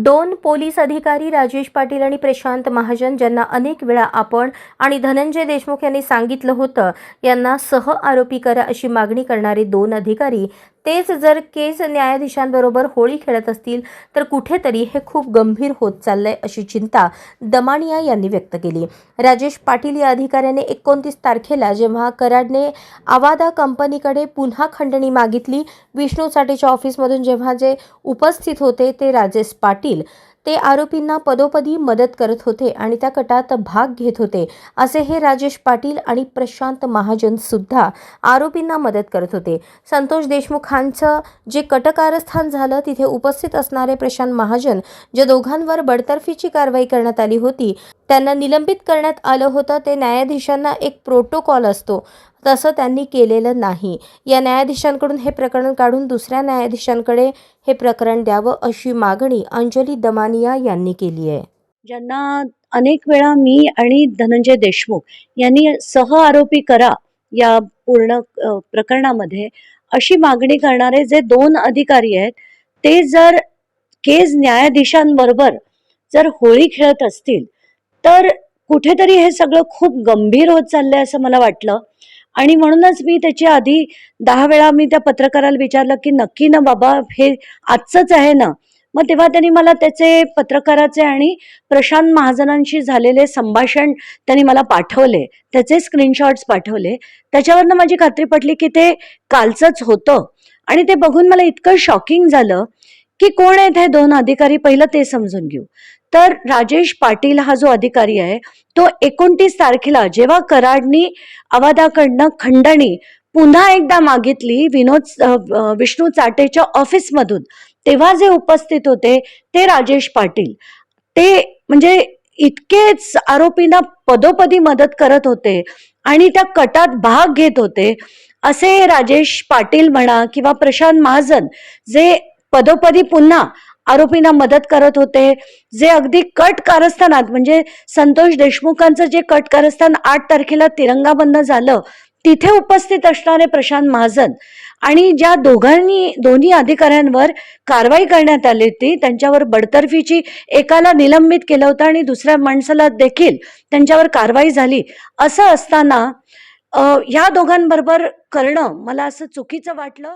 दोन पोलीस अधिकारी राजेश पाटील आणि प्रशांत महाजन ज्यांना अनेक वेळा आपण आणि धनंजय देशमुख यांनी सांगितलं होतं यांना सह आरोपी करा अशी मागणी करणारे दोन अधिकारी तेच जर केस न्यायाधीशांबरोबर होळी खेळत असतील तर कुठेतरी हे खूप गंभीर होत चाललंय अशी चिंता दमानिया यांनी व्यक्त केली. राजेश पाटील या अधिकाऱ्याने एकोणतीस तारखेला जेव्हा कराडने आवादा कंपनीकडे पुन्हा खंडणी मागितली विष्णू साठेच्या ऑफिसमधून जेव्हा जे उपस्थित होते ते राजेश पाटील ते आरोपींना पदोपदी मदत करत होते आणि त्या कटात भाग घेत होते. असे हे राजेश पाटील आणि प्रशांत महाजन सुद्धा आरोपींना मदत करत होते. संतोष देशमुखांचं जे कटकारस्थान झालं तिथे उपस्थित असणारे प्रशांत महाजन ज्या दोघांवर बडतर्फीची कारवाई करण्यात आली होती त्यांना निलंबित करण्यात आलं होतं. ते न्यायाधीशांना एक प्रोटोकॉल असतो. तसं त्यांनी केलेलं नाही. या न्यायाधीशांकडून हे प्रकरण काढून दुसऱ्या न्यायाधीशांकडे हे प्रकरण द्यावं अशी मागणी अंजली दमानिया यांनी केली आहे. ज्यांना अनेक वेळा मी आणि धनंजय देशमुख यांनी सह आरोपी करा या पूर्ण प्रकरणामध्ये अशी मागणी करणारे जे दोन अधिकारी आहेत ते जर केस न्यायाधीशांबरोबर जर होळी खेळत असतील तर कुठेतरी हे सगळं खूप गंभीर होत चाललंय असं मला वाटलं. आणि म्हणूनच मी त्याची आधी दहा वेळा मी त्या पत्रकाराला विचारलं की नक्की ना बाबा हे आजचंच आहे ना? मग तेव्हा त्यांनी मला त्याचे पत्रकाराचे आणि प्रशांत महाजनांशी झालेले संभाषण त्यांनी मला पाठवले. त्याचे स्क्रीनशॉट्स पाठवले. त्याच्यावरनं माझी खात्री पटली की ते कालचंच होतं. आणि ते बघून मला इतकं शॉकिंग झालं की कोण आहेत हे दोन अधिकारी? पहिलं ते समजून घेऊ. तर राजेश पाटील हा जो अधिकारी आहे तो एकोणतीस तारखेला जेव्हा कराडनी आवादाकडनं खंडणी पुन्हा एकदा मागितली विनोद विष्णू चाटेच्या ऑफिसमधून तेव्हा जे उपस्थित होते ते राजेश पाटील. ते म्हणजे इतकेच आरोपींना पदोपदी मदत करत होते आणि त्या कटात भाग घेत होते असे राजेश पाटील म्हणा किंवा प्रशांत महाजन जे पदोपदी पुन्हा आरोपींना मदत करत होते. जे अगदी कट कारस्थानात म्हणजे संतोष देशमुखांचं जे कट कारस्थान आठ तारखेला तिरंगा बंद झालं तिथे उपस्थित असणारे प्रशांत महाजन आणि ज्या दोघांनी दोन्ही अधिकाऱ्यांवर कारवाई करण्यात आली होती त्यांच्यावर बडतर्फीची एकाला निलंबित केलं होतं आणि दुसऱ्या माणसाला देखील त्यांच्यावर कारवाई झाली. असं असताना ह्या दोघांबरोबर करणं मला असं चुकीचं वाटलं.